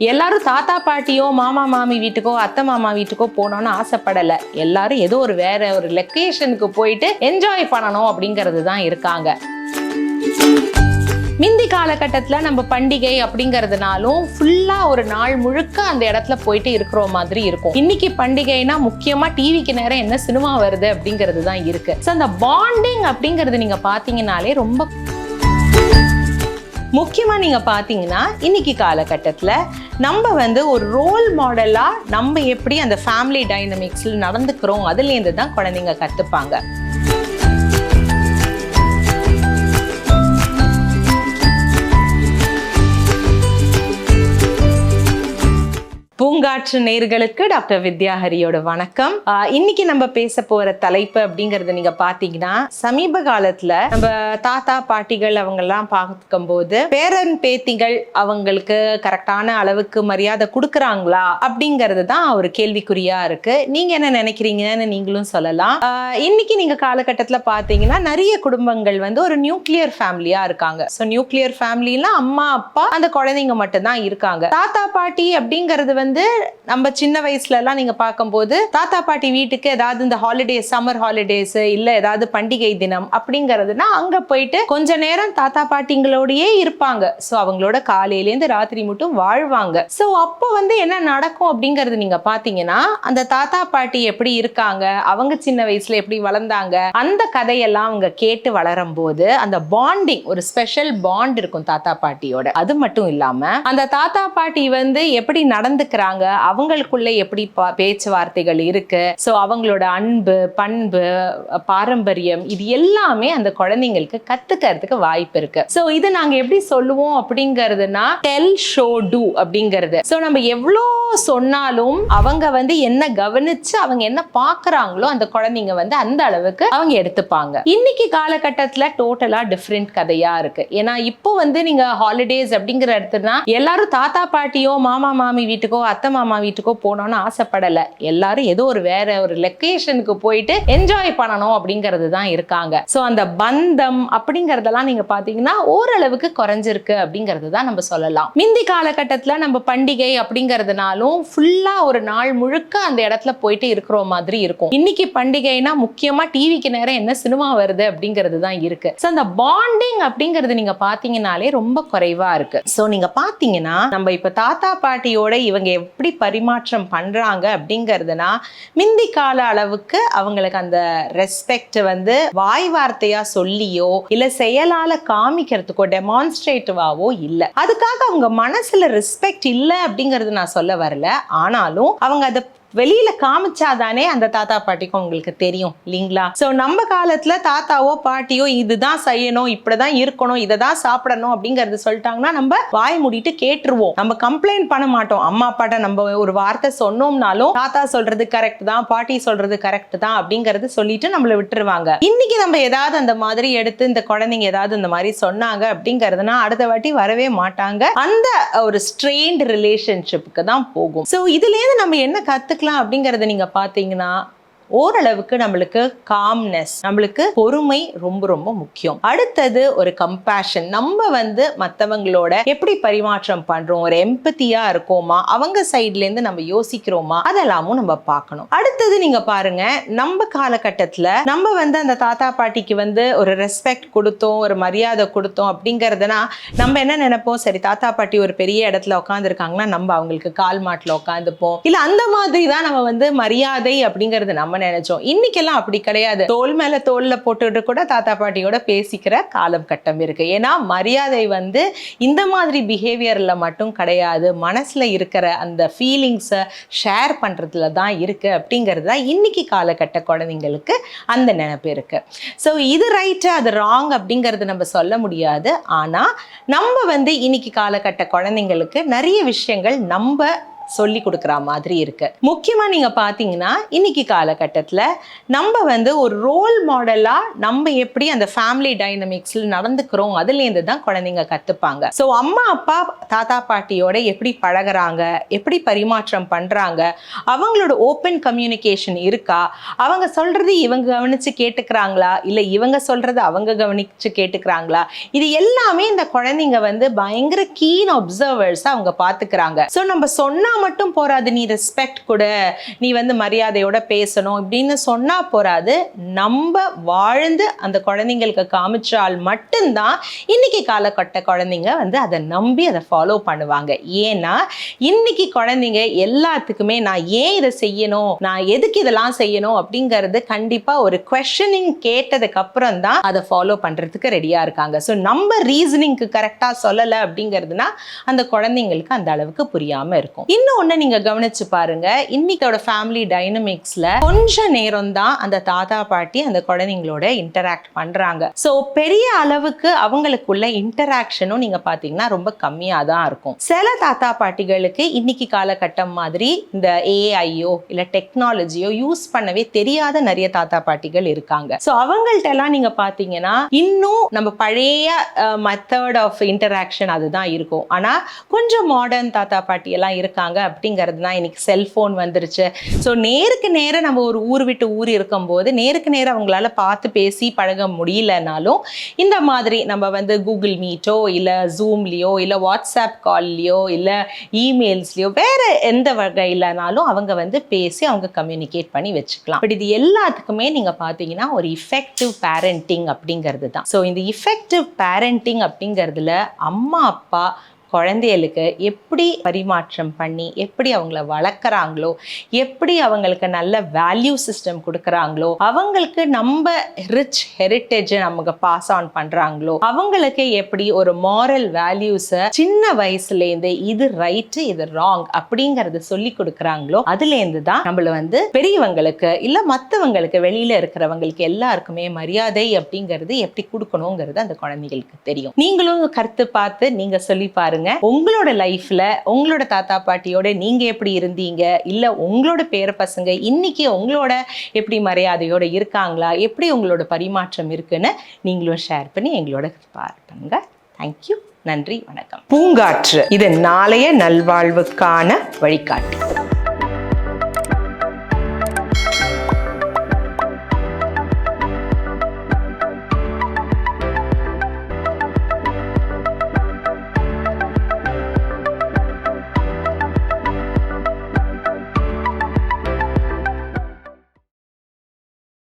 எல்லாரும் தாத்தா பாட்டியோ மாமா மாமி வீட்டுக்கோ அத்தை மாமா வீட்டுக்கோ போனோம்னு ஆசைப்படலை. எல்லாரும் ஏதோ ஒரு வேற ஒரு லொக்கேஷனுக்கு போயிட்டு என்ஜாய் பண்ணணும் அப்படிங்கிறது தான் இருக்காங்க. மிந்தி காலகட்டத்தில் நம்ம பண்டிகை அப்படிங்கிறதுனாலும் ஃபுல்லாக ஒரு நாள் முழுக்க அந்த இடத்துல போயிட்டு இருக்கிற மாதிரி இருக்கும். இன்னைக்கு பண்டிகைனா முக்கியமாக டிவிக்கு நேரம் என்ன சினிமா வருது அப்படிங்கிறது தான் இருக்கு. ஸோ அந்த பாண்டிங் அப்படிங்கிறது நீங்கள் பார்த்தீங்கனாலே ரொம்ப முக்கியமாக நீங்கள் பார்த்தீங்கன்னா இன்னைக்கு காலகட்டத்தில் நம்ம வந்து ஒரு ரோல் மாடலாக நம்ம எப்படி அந்த ஃபேமிலி டைனமிக்ஸில் நடந்துக்கிறோம் அதுலேருந்து தான் குழந்தைங்க கற்றுப்பாங்க பூங்காற்று நேர்களுக்கு டாக்டர் வித்யாஹரியோட வணக்கம். இன்னைக்கு நம்ம பேச போற தலைப்பு அப்படிங்கறது நீங்க பாத்தீங்கன்னா சமீப காலத்துல நம்ம தாத்தா பாட்டிகள் அவங்க எல்லாம் பார்க்கும்போது பேரன் பேத்திகள் அவங்களுக்கு கரெக்டான அளவுக்கு மரியாதை கொடுக்குறாங்களா அப்படிங்கிறது தான் ஒரு கேள்விக்குறியா இருக்கு. நீங்க என்ன நினைக்கிறீங்கன்னு நீங்களும் சொல்லலாம். இன்னைக்கு நீங்க காலகட்டத்துல பாத்தீங்கன்னா நிறைய குடும்பங்கள் வந்து ஒரு நியூக்ளியர் ஃபேமிலியா இருக்காங்க. ஸோ நியூக்ளியர் ஃபேமிலிலாம் அம்மா அப்பா அந்த குழந்தைங்க மட்டும்தான் இருக்காங்க. தாத்தா பாட்டி அப்படிங்கிறது வந்து நம்ம சின்ன வயசுலலாம் நீங்கள் பார்க்கும்போது தாத்தா பாட்டி வீட்டுக்கு ஏதாவது இந்த ஹாலிடேஸ் சம்மர் ஹாலிடேஸ் இல்லை ஏதாவது பண்டிகை தினம் அப்படிங்கிறதுனா அங்கே போயிட்டு கொஞ்ச நேரம் தாத்தா பாட்டிங்களோடயே இருப்பாங்க. ஸோ அவங்களோட காலையிலேருந்து ராத்திரி மட்டும் வாழ்வாங்க. ஸோ அப்போ வந்து என்ன நடக்கும் அப்படிங்கிறது நீங்கள் பார்த்தீங்கன்னா அந்த தாத்தா பாட்டி எப்படி இருக்காங்க அவங்க சின்ன வயசுல எப்படி வளர்ந்தாங்க அந்த கதையெல்லாம் அவங்க கேட்டு வளரும் போது அந்த பாண்டிங் ஒரு ஸ்பெஷல் பாண்ட் இருக்கும் தாத்தா பாட்டியோட. அது மட்டும் இல்லாம அந்த தாத்தா பாட்டி வந்து எப்படி இருக்கிறாங்க. அவங்களுக்குள்ள எப்படி பா- பேச்சுவார்த்தைகள் இருக்கு? ஸோ அவங்களோட அன்பு பண்பு பாரம்பரியம் இது எல்லாமே அந்த குழந்தைங்களுக்கு கத்துக்கிறதுக்கு வாய்ப்பு இருக்கு. ஸோ இது நாங்க எப்படி சொல்லுவோம் அப்படிங்கிறதுனா டெல் ஷோ டூ அப்படிங்கிறது. ஸோ நம்ம எவ்வளோ சொன்னாலும் அவங்க வந்து என்ன கவனிச்சு அவங்க என்ன பாக்குறாங்களோ அந்த குழந்தைங்க வந்து அந்த அளவுக்கு அவங்க எடுத்துப்பாங்க. இன்னைக்கு காலகட்டத்தில் டோட்டலா டிஃப்ரெண்ட் கதையா இருக்கு. ஏன்னா இப்போ வந்து நீங்க ஹாலிடேஸ் அப்படிங்கிற இடத்துனா எல்லாரும் தாத்தா பாட்டியோ மாமா மாமி வீட்டுக்கோ அத்தை மாமா வீட்டுக்கோ போகணும்னு ஆசைப்படலை. எல்லாரும் ஏதோ ஒரு வேற ஒரு லொக்கேஷனுக்கு போயிட்டு என்ஜாய் பண்ணணும் அப்படிங்கிறது தான் இருக்காங்க. ஸோ அந்த பந்தம் அப்படிங்கிறதெல்லாம் நீங்கள் பார்த்தீங்கன்னா ஓரளவுக்கு குறைஞ்சிருக்கு அப்படிங்கிறது தான் நம்ம சொல்லலாம். மிந்தி காலகட்டத்தில் நம்ம பண்டிகை அப்படிங்கிறதுனாலும் ஃபுல்லாக ஒரு நாள் முழுக்க அந்த இடத்துல போயிட்டு இருக்கிற மாதிரி இருக்கும். இன்னைக்கு பண்டிகைனா முக்கியமாக டிவிக்கு நேரம் என்ன சினிமா வருது அப்படிங்கிறது தான் இருக்கு. ஸோ அந்த பாண்டிங் அப்படிங்கிறது நீங்கள் பார்த்தீங்கனாலே ரொம்ப குறைவாக இருக்கு. ஸோ நீங்கள் பார்த்தீங்கன்னா நம்ம இப்போ தாத்தா பாட்டியோட இவங்க எப்படி பரிமாற்றம் பண்ணுறாங்க அப்படிங்கிறதுனா மிந்தி கால அளவுக்கு அவங்களுக்கு அந்த ரெஸ்பெக்ட் வந்து வாய் வார்த்தையாக சொல்லியோ இல்லை செயலால் காமிக்கிறதுக்கோ டெமான்ஸ்ட்ரேட்டிவாவோ இல்லை. அதுக்காக அவங்க மனசில் ரெஸ்பெக்ட் இல்லை அப்படிங்கிறது நான் சொல்ல வரல. ஆனாலும் அவங்க அதை வெளியில காமிச்சாதானே அந்த தாத்தா பாட்டிக்கும் உங்களுக்கு தெரியும் இல்லைங்களா? சோ நம்ம காலத்துல தாத்தாவோ பாட்டியோ இதுதான் செய்யணும் இப்படிதான் இருக்கணும் இதை தான் சாப்பிடணும் அப்படிங்கறது சொல்லிட்டாங்கன்னா நம்ம வாய் மூடிட்டு கேட்டுருவோம். நம்ம கம்ப்ளைண்ட் பண்ண மாட்டோம். அம்மா அப்பாட்ட நம்ம ஒரு வார்த்தை சொன்னோம்னாலும் தாத்தா சொல்றது கரெக்ட் தான் பாட்டி சொல்றது கரெக்ட் தான் அப்படிங்கறது சொல்லிட்டு நம்மள விட்டுருவாங்க. இன்னைக்கு நம்ம ஏதாவது அந்த மாதிரி எடுத்து இந்த குழந்தைங்க ஏதாவது இந்த மாதிரி சொன்னாங்க அப்படிங்கறதுனா அடுத்த வாட்டி வரவே மாட்டாங்க. அந்த ஒரு ஸ்ட்ரெயின்ட் ரிலேஷன்ஷிப்புக்கு தான் போகும். ஸோ இதுலேருந்து நம்ம என்ன கத்துக்கலாம்? அப்படிங்கறத நீங்க பாத்தீங்கன்னா ஓரளவுக்கு நம்மளுக்கு காம்னஸ் நம்மளுக்கு பொறுமை ரொம்ப ரொம்ப முக்கியம். அடுத்தது ஒரு கம்பேஷன் நம்ம வந்து மற்றவங்களோட எப்படி பரிமாற்றம் பண்றோம் ஒரு எம்பத்தியா இருக்கோமா அவங்க சைட்ல இருந்து நம்ம யோசிக்கிறோமா அதெல்லாமும் நம்ம பார்க்கணும். அடுத்தது நீங்க பாருங்க நம்ம காலகட்டத்துல நம்ம வந்து அந்த தாத்தா பாட்டிக்கு வந்து ஒரு ரெஸ்பெக்ட் கொடுத்தோம் ஒரு மரியாதை கொடுத்தோம் அப்படிங்கறதுனா நம்ம என்ன நினைப்போம்? சரி தாத்தா பாட்டி ஒரு பெரிய இடத்துல உட்காந்துருக்காங்கன்னா நம்ம அவங்களுக்கு கால் மாட்டில் உட்காந்துப்போம் இல்ல அந்த மாதிரி தான் நம்ம வந்து மரியாதை அப்படிங்கறது நம்ம நம்ம நினைச்சோம். இன்னைக்கெல்லாம் அப்படி கிடையாது. தோல் மேல தோல்ல போட்டுட்டு கூட தாத்தா பாட்டியோட பேசிக்கிற காலம் கட்டம் இருக்கு. ஏன்னா மரியாதை வந்து இந்த மாதிரி பிஹேவியர்ல மட்டும் கிடையாது. மனசுல இருக்கிற அந்த ஃபீலிங்ஸை ஷேர் பண்றதுல தான் இருக்கு அப்படிங்கிறது தான் இன்னைக்கு காலகட்ட குழந்தைங்களுக்கு அந்த நினைப்பு இருக்கு. ஸோ இது ரைட்டு அது ராங் அப்படிங்கிறது நம்ம சொல்ல முடியாது. ஆனால் நம்ம வந்து இன்னைக்கு காலகட்ட குழந்தைங்களுக்கு நிறைய விஷயங்கள் நம்ம சொல்லி கொடுக்குற மாதிரி இருக்கு. முக்கியமாக நீங்கள் பார்த்தீங்கன்னா இன்னைக்கு காலகட்டத்தில் நம்ம வந்து ஒரு ரோல் மாடலாக நம்ம எப்படி அந்த ஃபேமிலி டைனமிக்ஸில் நடந்துக்கிறோம் அதுலேருந்து தான் குழந்தைங்க கற்றுப்பாங்க ஸோ அம்மா அப்பா தாத்தா பாட்டியோட எப்படி பழகுறாங்க எப்படி பரிமாற்றம் பண்ணுறாங்க அவங்களோட ஓப்பன் கம்யூனிகேஷன் இருக்கா அவங்க சொல்கிறது இவங்க கவனித்து கேட்டுக்கிறாங்களா இல்லை இவங்க சொல்கிறது அவங்க கவனித்து கேட்டுக்கிறாங்களா இது எல்லாமே இந்த குழந்தைங்க வந்து பயங்கர கீன் அப்சர்வர்ஸாக அவங்க பார்த்துக்கிறாங்க ஸோ நம்ம சொன்ன மட்டும் போராது நீ ரெஸ்பெக்ட் கொடு. நீ வந்து மரியாதையோட பேசணும் இப்படின்னு சொன்னால் போறாது. நம்ம வாழ்ந்து அந்த குழந்தைங்களுக்கு காமிச்சால் மட்டும்தான் இன்னைக்கு காலகட்ட குழந்தைங்க வந்து அதை நம்பி அதை ஃபாலோ பண்ணுவாங்க. ஏன்னா இன்னைக்கு குழந்தைங்க எல்லாத்துக்குமே நான் ஏன் இதை செய்யணும்? நான் எதுக்கு இதெல்லாம் செய்யணும்? அப்படிங்கிறது கண்டிப்பாக ஒரு கொஷனிங் கேட்டதுக்கு அப்புறம் தான் அதை ஃபாலோ பண்ணுறதுக்கு ரெடியாக இருக்காங்க. ஸோ நம்ம ரீசனிங்க்கு கரெக்டாக சொல்லலை அப்படிங்கிறதுனா அந்த குழந்தைங்களுக்கு அந்த அளவுக்கு புரியாமல் இருக்கும். ஒண்ணு நீங்க கவனிச்சு பாருங்க. இன்னைக்கோட ஃபேமிலி டைனமிக்ஸ்ல கொஞ்ச நேரம் தான் அந்த தாத்தா பாட்டி அந்த குழந்தைங்களோட இன்டராக்ட் பண்றாங்க. ஸோ பெரிய அளவுக்கு அவங்களுக்குள்ள இன்டராக்ஷனும் நீங்க பாத்தீங்கன்னா ரொம்ப கம்மியா தான் இருக்கும். சில தாத்தா பாட்டிகளுக்கு இன்னைக்கு காலகட்டம் மாதிரி இந்த ஏஐயோ இல்ல டெக்னாலஜியோ யூஸ் பண்ணவே தெரியாத நிறைய தாத்தா பாட்டிகள் இருக்காங்க. ஸோ அவங்கள்ட்ட எல்லாம் நீங்க பாத்தீங்கன்னா இன்னும் நம்ம பழைய மெத்தட் ஆஃப் இன்டராக்ஷன் அதுதான் இருக்கும். ஆனா கொஞ்சம் மாடர்ன் தாத்தா பாட்டி எல்லாம் இருக்காங்க. அப்படிங்கிறது தான் இன்னைக்கு செல்ஃபோன் வந்துருச்சு. ஸோ நேருக்கு நேரம் நம்ம ஒரு ஊர் விட்டு ஊர் இருக்கும்போது நேருக்கு நேரம் அவங்களால பார்த்து பேசி பழக முடியலனாலும் இந்த மாதிரி நம்ம வந்து கூகுள் மீட்டோ இல்லை ஜூம்லேயோ இல்லை வாட்ஸ்அப் கால்லையோ இல்லை இமெயில்ஸ்லையோ வேறு எந்த வகையிலனாலும் அவங்க வந்து பேசி அவங்க கம்யூனிகேட் பண்ணி வச்சுக்கலாம். பட் இது எல்லாத்துக்குமே நீங்கள் பார்த்தீங்கன்னா ஒரு இஃபெக்டிவ் பேரண்டிங் அப்படிங்கிறது தான் ஸோ இந்த இஃபெக்டிவ் பேரண்டிங் அப்படிங்கிறதுல அம்மா அப்பா குழந்தைகளுக்கு எப்படி பரிமாற்றம் பண்ணி எப்படி அவங்கள வளர்க்குறாங்களோ எப்படி அவங்களுக்கு நல்ல வேல்யூ சிஸ்டம் கொடுக்குறாங்களோ அவங்களுக்கு நம்ம ரிச் ஹெரிட்டேஜை நமக்கு பாஸ் ஆன் பண்ணுறாங்களோ அவங்களுக்கு எப்படி ஒரு மாரல் வேல்யூஸை சின்ன வயசுலேருந்தே இது ரைட்டு இது ராங் அப்படிங்கறத சொல்லி கொடுக்குறாங்களோ அதுலேருந்து தான் நம்மள வந்து பெரியவங்களுக்கு இல்லை மற்றவங்களுக்கு வெளியில இருக்கிறவங்களுக்கு எல்லாருக்குமே மரியாதை அப்படிங்கிறது எப்படி கொடுக்கணுங்கிறது அந்த குழந்தைகளுக்கு தெரியும். நீங்களும் கருத்து பார்த்து நீங்க சொல்லி பாருங்க. உங்களோட லைஃப்ல உங்களோட தாத்தா பாட்டியோட நீங்க எப்படி இருந்தீங்க? இல்ல உங்களோட பேர பசங்க இன்னைக்கு உங்களோட எப்படி மரியாதையோட இருக்காங்களா? எப்படி உங்களோட பரிமாற்றம் இருக்குன்னு நீங்களும் ஷேர் பண்ணி எங்களோட பண்ணுங்க. தேங்க்யூ நன்றி. வணக்கம். பூங்காற்று. இது நாளைய நல்வாழ்வுக்கான வழிகாட்டு.